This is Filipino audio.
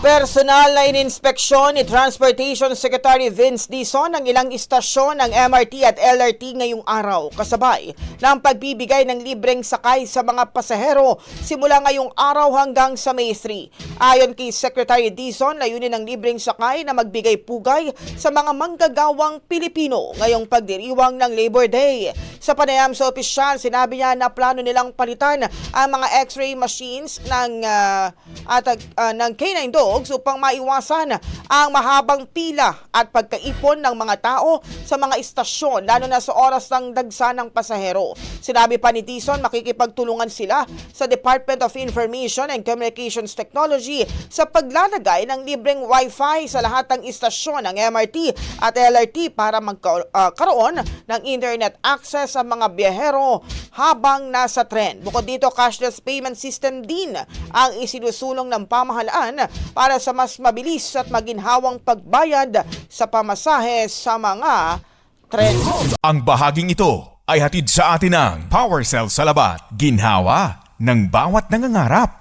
Personal na ininspeksyon ni Transportation Secretary Vince Dizon ang ilang istasyon ng MRT at LRT ngayong araw kasabay ng pagbibigay ng libreng sakay sa mga pasahero simula ngayong araw hanggang sa May 3. Ayon kay Secretary Dizon, layunin ng libreng sakay na magbigay pugay sa mga manggagawang Pilipino ngayong pagdiriwang ng Labor Day. Sa panayam sa opisyal, sinabi niya na plano nilang palitan ang mga x-ray machines ng, ah, at, ah, ng K9 dogs upang maiwasan ang mahabang pila at pagkaipon ng mga tao sa mga istasyon lalo na sa oras ng dagsa ng pasahero. Sinabi pa ni Dizon makikipagtulungan sila sa Department of Information and Communications Technology sa paglalagay ng libreng wifi sa lahat ng istasyon ng MRT at LRT para magkaroon ng internet access sa mga biyahero habang nasa tren. Bukod dito, cashless payment system din ang isinusulong ng pamahalaan para sa mas mabilis at maginhawang pagbayad sa pamasahe sa mga tren. Ang bahaging ito ay hatid sa atin ng Power Cell Salabat, ginhawa ng bawat nangangarap.